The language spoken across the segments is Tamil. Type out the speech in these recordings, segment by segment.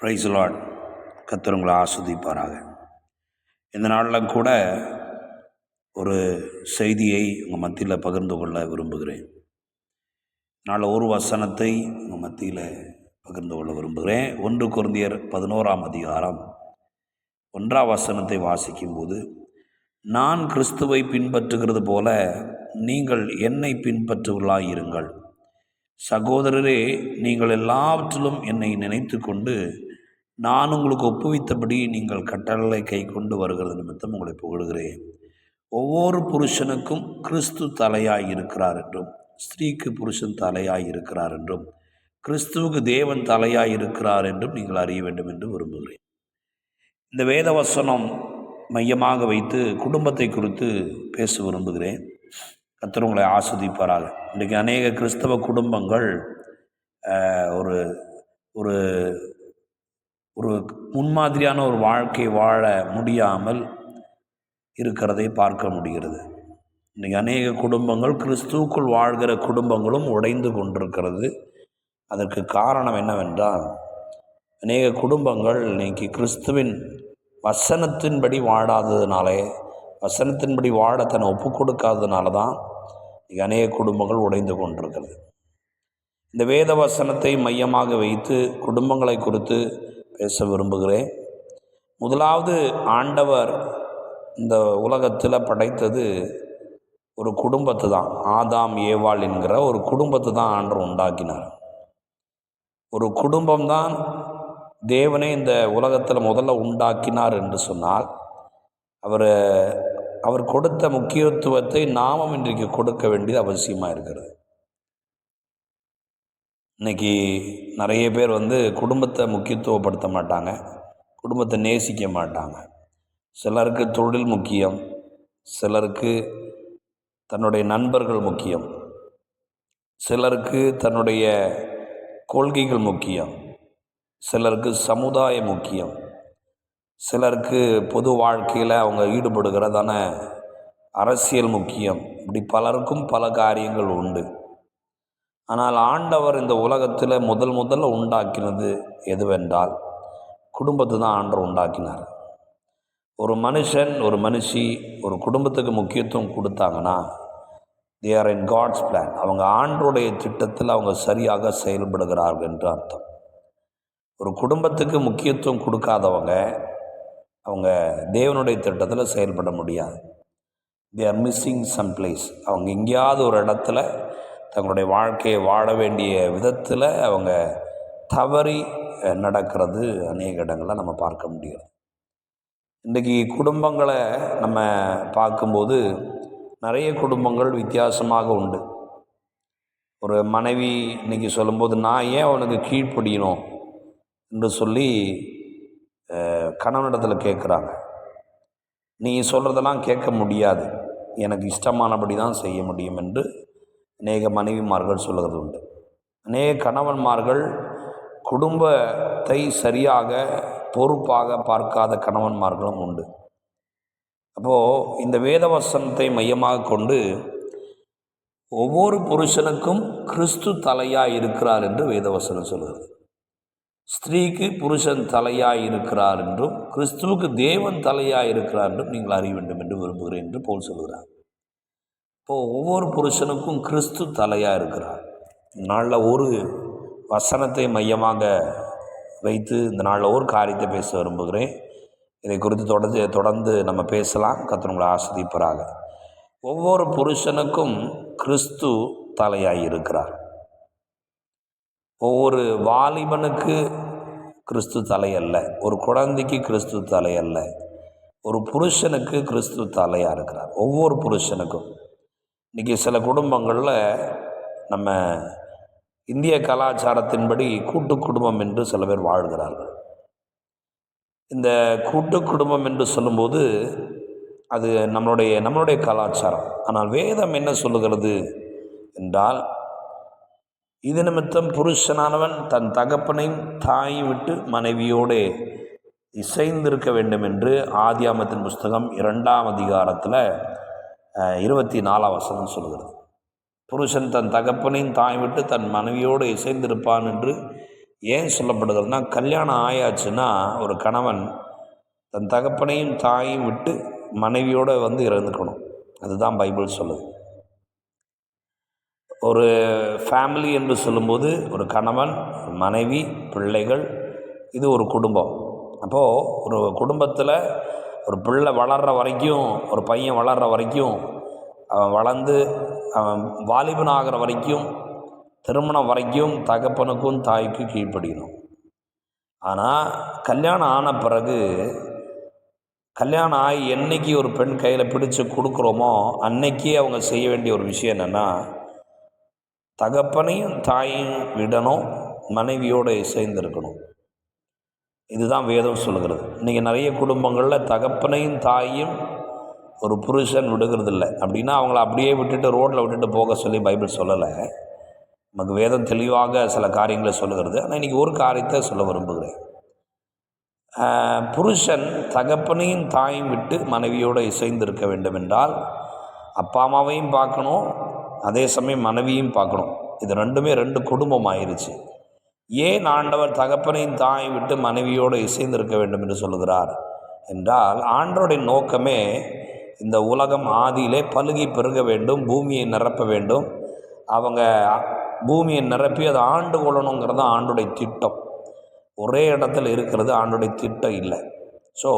ப்ரைஸ் லார்ட் கர்த்தர் உங்களை ஆஸ்வதிப்பாராக. இந்த நாளில் கூட ஒரு செய்தியை உங்கள் மத்தியில் பகிர்ந்து கொள்ள விரும்புகிறேன். நாளில் ஒரு வசனத்தை உங்கள் மத்தியில் பகிர்ந்து கொள்ள விரும்புகிறேன். ஒன்று குருந்தியர் பதினோராம் அதிகாரம் ஒன்றாம் வசனத்தை வாசிக்கும்போது நான் கிறிஸ்துவை பின்பற்றுகிறது போல நீங்கள் என்னை பின்பற்றுவர்களாய் இருங்கள் சகோதரரே நீங்கள் எல்லாவற்றிலும் என்னை நினைத்து கொண்டு நான் உங்களுக்கு ஒப்புவித்தபடி நீங்கள் கட்டளை கை கொண்டு வருகிறது நிமித்தம் உங்களை புகழ்கிறேன். ஒவ்வொரு புருஷனுக்கும் கிறிஸ்து தலையாய் இருக்கிறார் என்றும் ஸ்திரீக்கு புருஷன் தலையாய் இருக்கிறார் என்றும் கிறிஸ்துவுக்கு தேவன் தலையாய் இருக்கிறார் என்றும் நீங்கள் அறிய வேண்டும் என்று விரும்புகிறேன். இந்த வேத வசனம் மையமாக வைத்து குடும்பத்தை குறித்து பேச விரும்புகிறேன். கத்தர் உங்களை ஆஸ்வதிப்பாராக. இன்றைக்கி அநேக கிறிஸ்தவ குடும்பங்கள் ஒரு ஒரு ஒரு முன்மாதிரியான ஒரு வாழ்க்கை வாழ முடியாமல் இருக்கிறதை பார்க்க முடிகிறது. இன்றைக்கி அநேக குடும்பங்கள் கிறிஸ்துவுக்குள் வாழ்கிற குடும்பங்களும் உடைந்து கொண்டிருக்கிறது. அதற்கு காரணம் என்னவென்றால் அநேக குடும்பங்கள் இன்னைக்கு கிறிஸ்துவின் வசனத்தின்படி வாழாததுனாலே வசனத்தின்படி வாழ தன்னை ஒப்பு கொடுக்காததுனால தான் இன்றைக்கி அநேக குடும்பங்கள் உடைந்து கொண்டிருக்கிறது. இந்த வேத வசனத்தை மையமாக வைத்து குடும்பங்களை குறித்து பேச விரும்புகிறேன். முதலாவது ஆண்டவர் இந்த உலகத்தில் படைத்தது ஒரு குடும்பத்தை தான் ஆதாம் ஏவாள் என்கிற ஒரு குடும்பத்தை தான் ஆண்டவர் உண்டாக்கினார். ஒரு குடும்பம்தான் தேவனே இந்த உலகத்தில் முதல்ல உண்டாக்கினார் என்று சொன்னால் அவர் அவர் கொடுத்த முக்கியத்துவத்தை நாமும் இன்றைக்கு கொடுக்க வேண்டியது அவசியமாக இருக்கிறது. இன்னைக்கு நிறைய பேர் வந்து குடும்பத்தை முக்கியத்துவப்படுத்த மாட்டாங்க குடும்பத்தை நேசிக்க மாட்டாங்க சிலருக்கு தொழில் முக்கியம் சிலருக்கு தன்னுடைய நண்பர்கள் முக்கியம் சிலருக்கு தன்னுடைய கொள்கைகள் முக்கியம் சிலருக்கு சமுதாயம் முக்கியம் சிலருக்கு பொது வாழ்க்கையில் அவங்க ஈடுபடுகிறதான அரசியல் முக்கியம். இப்படி பலருக்கும் பல காரியங்கள் உண்டு. ஆனால் ஆண்டவர் இந்த உலகத்தில் முதல் முதல்ல உண்டாக்கினது எதுவென்றால் குடும்பத்தை தான் ஆண்டவர் உண்டாக்கினார். ஒரு மனுஷன் ஒரு மனுஷி ஒரு குடும்பத்துக்கு முக்கியத்துவம் கொடுத்தாங்கன்னா they are in God's plan அவங்க ஆண்டருடைய திட்டத்தில் அவங்க சரியாக செயல்படுகிறார்கள் என்று அர்த்தம். ஒரு குடும்பத்துக்கு முக்கியத்துவம் கொடுக்காதவங்க அவங்க தேவனுடைய திட்டத்தில் செயல்பட முடியாது. They are missing some place அவங்க எங்கேயாவது ஒரு இடத்துல தங்களுடைய வாழ்க்கையை வாழ வேண்டிய விதத்தில் அவங்க தவறி நடக்கிறது அநேக இடங்களில் நம்ம பார்க்க முடியும் இன்றைக்கி குடும்பங்களை நம்ம பார்க்கும்போது நிறைய குடும்பங்கள் வித்தியாசமாக உண்டு. ஒரு மனைவி இன்னைக்கு சொல்லும்போது நான் ஏன் அவனுக்கு கீழ்ப்படியணும்? என்று சொல்லி கணவனிடத்தில் கேட்குறாங்க. நீ சொல்கிறதெல்லாம் கேட்க முடியாது. எனக்கு இஷ்டமானபடி தான் செய்ய முடியும் என்று அநேக மனைவிமார்கள் சொல்லுகிறது உண்டு அநேக கணவன்மார்கள் குடும்பத்தை சரியாக பொறுப்பாக பார்க்காத கணவன்மார்களும் உண்டு. அப்போது இந்த வேதவசனத்தை மையமாக கொண்டு ஒவ்வொரு புருஷனுக்கும் கிறிஸ்து தலையாக இருக்கிறார் என்று வேதவசனம் சொல்கிறது. ஸ்திரீக்கு புருஷன் தலையாக இருக்கிறார் என்றும் கிறிஸ்துவுக்கு தேவன் தலையாக இருக்கிறார் என்றும் நீங்கள் அறிய வேண்டும் என்று விரும்புகிறேன் என்று போல் சொல்கிறார். இப்போது ஒவ்வொரு புருஷனுக்கும் கிறிஸ்து தலையாக இருக்கிறார். நாளில் ஒரு வசனத்தை மையமாக வைத்து இந்த நாளில் ஒரு காரியத்தை பேச விரும்புகிறேன். இதை குறித்து தொடர்ந்து தொடர்ந்து நம்ம பேசலாம். கத்தனங்களை ஆஸ்வதிப்பராக ஒவ்வொரு புருஷனுக்கும் கிறிஸ்து தலையாய் இருக்கிறார். ஒவ்வொரு வாலிபனுக்கு கிறிஸ்து தலை அல்ல. ஒரு குழந்தைக்கு கிறிஸ்து தலை அல்ல. ஒரு புருஷனுக்கு கிறிஸ்து தலையாக இருக்கிறார். ஒவ்வொரு புருஷனுக்கும். இன்றைக்கி சில குடும்பங்களில் நம்ம இந்திய கலாச்சாரத்தின்படி கூட்டு குடும்பம் என்று சில பேர் வாழ்கிறார்கள். இந்த கூட்டு குடும்பம் என்று சொல்லும்போது அது நம்மளுடைய நம்மளுடைய கலாச்சாரம். ஆனால் வேதம் என்ன சொல்லுகிறது என்றால் இது நிமித்தம் புருஷனானவன் தன் தகப்பனையும் தாயை விட்டு மனைவியோடு இசைந்திருக்க வேண்டும் என்று ஆதியாமத்தின் புஸ்தகம் இரண்டாம் அதிகாரத்தில் இருபத்தி நாலாம் வசனம் சொல்கிறது புருஷன் தன் தகப்பனையும் தாய் விட்டு தன் மனைவியோடு இசைந்திருப்பான் என்று ஏன் சொல்லப்படுகிறதுனா கல்யாணம் ஆயாச்சுன்னா ஒரு கணவன் தன் தகப்பனையும் தாயும் விட்டு மனைவியோடு வந்து இருந்துக்கணும். அதுதான் பைபிள் சொல்லுது. ஒரு ஃபேமிலி என்று சொல்லும்போது ஒரு கணவன் மனைவி பிள்ளைகள் இது ஒரு குடும்பம். அப்போது ஒரு குடும்பத்தில் ஒரு பிள்ளை வளர்கிற வரைக்கும் ஒரு பையன் வளர்கிற வரைக்கும் அவன் வளர்ந்து அவன் வாலிபன் ஆகிற வரைக்கும் திருமணம் வரைக்கும் தகப்பனுக்கும் தாய்க்கும் கீழ்ப்படியணும். ஆனால் கல்யாணம் ஆன பிறகு கல்யாணம் ஆகி என்றைக்கு ஒரு பெண் கையில் பிடிச்சு கொடுக்குறோமோ அன்னைக்கே அவங்க செய்ய வேண்டிய ஒரு விஷயம் என்னென்னா தகப்பனையும் தாயையும் விடணும் மனைவியோடு இசைந்திருக்கணும் இதுதான் வேதம் சொல்லுகிறது. இன்றைக்கி நிறைய குடும்பங்களில் தகப்பனையும் தாயும் ஒரு புருஷன் விடுகிறது இல்லை அப்படின்னா அவங்கள அப்படியே விட்டுட்டு ரோட்டில் விட்டுட்டு போக சொல்லி பைபிள் சொல்லலை. நமக்கு வேதம் தெளிவாக சில காரியங்களை சொல்லுகிறது. ஆனால் இன்றைக்கி ஒரு காரியத்தை சொல்ல விரும்புகிறேன். புருஷன் தகப்பனையும் தாயும் விட்டு மனைவியோடு இசைந்திருக்க வேண்டும் என்றால் அப்பா அம்மாவையும் பார்க்கணும். அதே சமயம் மனைவியும் பார்க்கணும். இது ரெண்டுமே ரெண்டு குடும்பம் ஆயிடுச்சு ஏன் ஆண்டவர் தகப்பனையும் தாயை விட்டு மனைவியோடு இசைந்திருக்க வேண்டும் என்று சொல்லுகிறார்? என்றால் ஆண்டோடைய நோக்கமே இந்த உலகம் ஆதியிலே பழுகி பெருக வேண்டும் பூமியை நிரப்ப வேண்டும். அவங்க பூமியை நிரப்பி அதை ஆண்டு கொள்ளணுங்கிறது தான் ஆண்டுடைய திட்டம். ஒரே இடத்துல இருக்கிறது ஆண்டுடைய திட்டம் இல்லை. ஸோ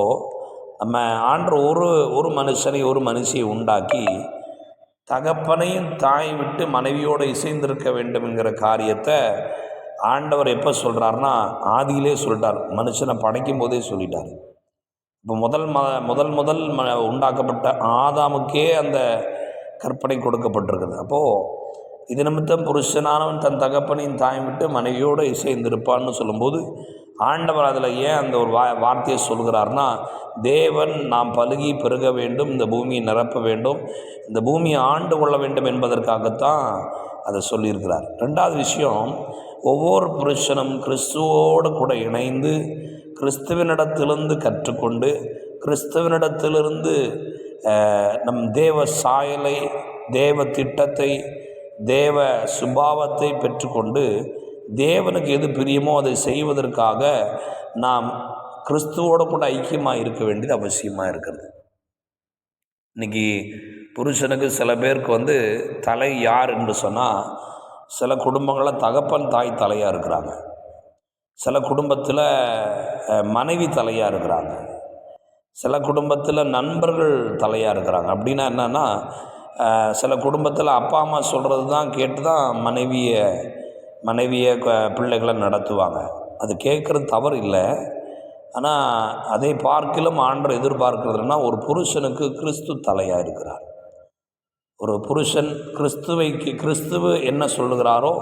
நம்ம ஆண்டு ஒரு ஒரு மனுஷனை ஒரு மனுஷியை உண்டாக்கி தகப்பனையும் தாய் விட்டு மனைவியோடு இசைந்திருக்க வேண்டும் என்கிற காரியத்தை ஆண்டவர் எப்போ சொல்கிறாருன்னா ஆதியிலே சொல்லிட்டார். மனுஷனை படைக்கும் போதே சொல்லிட்டார். இப்போ முதல் ம முதல் முதல் ம உண்டாக்கப்பட்ட ஆதாமுக்கே அந்த கற்பனை கொடுக்கப்பட்டிருக்குது. அப்போது இது நிமித்தம் புருஷனானவன் தன் தகப்பனையும் தாய் விட்டு மனைவியோடு இசைந்திருப்பான்னு சொல்லும்போது ஆண்டவர் அதில் ஏன் அந்த ஒரு வா வார்த்தையை சொல்கிறார்னா தேவன் நாம் பழுகி பெருக வேண்டும் இந்த பூமியை நிரப்ப வேண்டும் இந்த பூமியை ஆண்டு கொள்ள வேண்டும் என்பதற்காகத்தான் அதை சொல்லியிருக்கிறார். ரெண்டாவது விஷயம் ஒவ்வொரு புருஷனும் கிறிஸ்துவோடு கூட இணைந்து கிறிஸ்துவனிடத்திலிருந்து கற்றுக்கொண்டு கிறிஸ்துவனிடத்திலிருந்து நம் தேவ சாயலை தேவ திட்டத்தை தேவ சுபாவத்தை பெற்றுக்கொண்டு தேவனுக்கு எது பிரியமோ அதை செய்வதற்காக நாம் கிறிஸ்துவோடு கூட ஐக்கியமாக இருக்க வேண்டியது அவசியமாக இருக்கிறது. இன்னைக்கு புருஷனுக்கு சில பேருக்கு வந்து தலை யார் என்று சொன்னால் சில குடும்பங்களில் தகப்பன் தாய் தலையாக இருக்கிறாங்க. சில குடும்பத்தில் மனைவி தலையாக இருக்கிறாங்க. சில குடும்பத்தில் நண்பர்கள் தலையாக இருக்கிறாங்க. அப்படின்னா என்னென்னா சில குடும்பத்தில் அப்பா அம்மா சொல்கிறது தான் கேட்டு தான் மனைவியை மனைவியை க- பிள்ளைகளை நடத்துவாங்க. அது கேட்குறது தவறு இல்லை. ஆனால் அதை பார்க்கிலும் ஆண்டர் எதிர்பார்க்கிறதுனா ஒரு புருஷனுக்கு கிறிஸ்து தலையாக இருக்கிறார். ஒரு புருஷன் கிறிஸ்துவைக்கு கிறிஸ்துவ என்ன சொல்லுகிறாரோ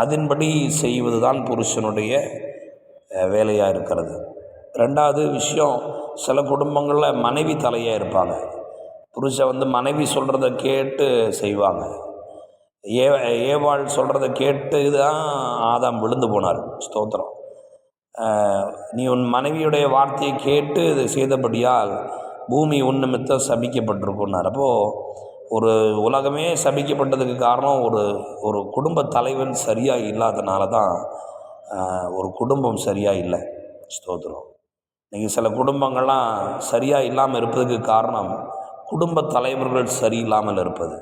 அதன்படி செய்வது தான் புருஷனுடைய வேலையாக இருக்கிறது. ரெண்டாவது விஷயம் சில குடும்பங்களில் மனைவி தலையாக இருப்பாங்க. புருஷன் வந்து மனைவி சொல்கிறத கேட்டு செய்வாங்க. ஏ ஏவாள் சொல்கிறத கேட்டு தான் ஆதாம் விழுந்து போனார். ஸ்தோத்திரம். நீ உன் மனைவியுடைய வார்த்தையை கேட்டு இதை செய்தபடியால் பூமி உன் நிமித்தம் சபிக்கப்பட்டிருக்குன்னார் அப்போது ஒரு உலகமே சபிக்கப்பட்டதுக்கு காரணம் ஒரு ஒரு குடும்ப தலைவன் சரியாக இல்லாதனால தான் ஒரு குடும்பம் சரியாக இல்லை. ஸ்தோத்திரம். நீங்கள் சில குடும்பங்கள்லாம் சரியாக இல்லாமல் இருப்பதுக்கு காரணம் குடும்ப தலைவர்கள் சரியில்லாமல் இருப்பது.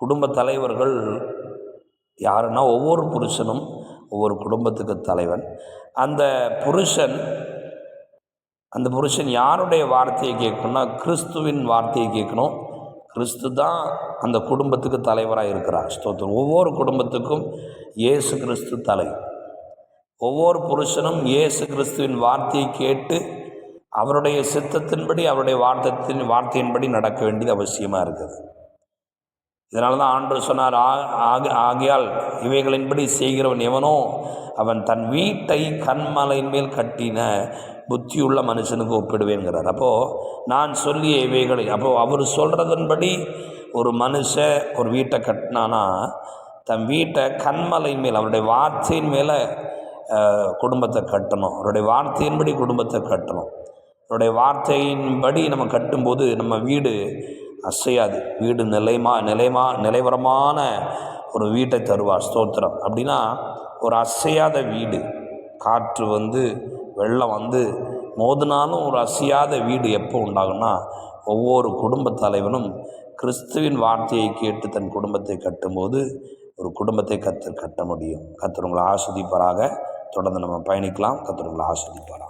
குடும்ப தலைவர்கள் யாருன்னா ஒவ்வொரு புருஷனும் ஒவ்வொரு குடும்பத்துக்கு தலைவன். அந்த புருஷன் அந்த புருஷன் யாருடைய வார்த்தையை கேட்கணும்னா கிறிஸ்துவின் வார்த்தையை கேட்கணும். கிறிஸ்து தான் அந்த குடும்பத்துக்கு தலைவராக இருக்கிறார். ஸ்தோத்திரம். ஒவ்வொரு குடும்பத்துக்கும் இயேசு கிறிஸ்து தலை. ஒவ்வொரு புருஷனும் இயேசு கிறிஸ்துவின் வார்த்தையை கேட்டு அவருடைய சித்தத்தின்படி அவருடைய வார்த்தத்தின் வார்த்தையின்படி நடக்க வேண்டியது அவசியமாக இருக்குது. இதனால தான் ஆண்டு சொன்னார் "ஆ- ஆக- ஆகையால் இவைகளின்படி செய்கிறவன் எவனோ அவன் தன் வீட்டை கண்மலையின் மேல் கட்டின புத்தியுள்ள மனுஷனுக்கு ஒப்பிடுவேங்கிறார். அப்போது நான் சொல்லிய இவைகளை அப்போது அவர் சொல்கிறதன்படி ஒரு மனுஷன் ஒரு வீட்டை கட்டினானா தன் வீட்டை கண்மலை மேல் அவருடைய வார்த்தையின் மேலே குடும்பத்தை கட்டணும். அவருடைய வார்த்தையின்படி குடும்பத்தை கட்டணும். அவருடைய வார்த்தையின்படி நம்ம கட்டும்போது நம்ம வீடு அசையாது. வீடு நிலைமா நிலைமா நிலைவரமான ஒரு வீட்டை தருவார். ஸ்தோத்திரம். அப்படின்னா ஒரு அசையாத வீடு. காற்று வந்து வெள்ளம் வந்து மோதினாலும் ஒரு அசையாத வீடு எப்போ உண்டாகும்னா ஒவ்வொரு குடும்ப தலைவனும் கிறிஸ்துவின் வார்த்தையை கேட்டு தன் குடும்பத்தை கட்டும்போது ஒரு குடும்பத்தை கத்து கட்ட முடியும். கத்துறவங்களை ஆஸ்வதிப்பாராக. தொடர்ந்து நம்ம பயணிக்கலாம். கத்துறவங்களை ஆஸ்வதிப்பாராக.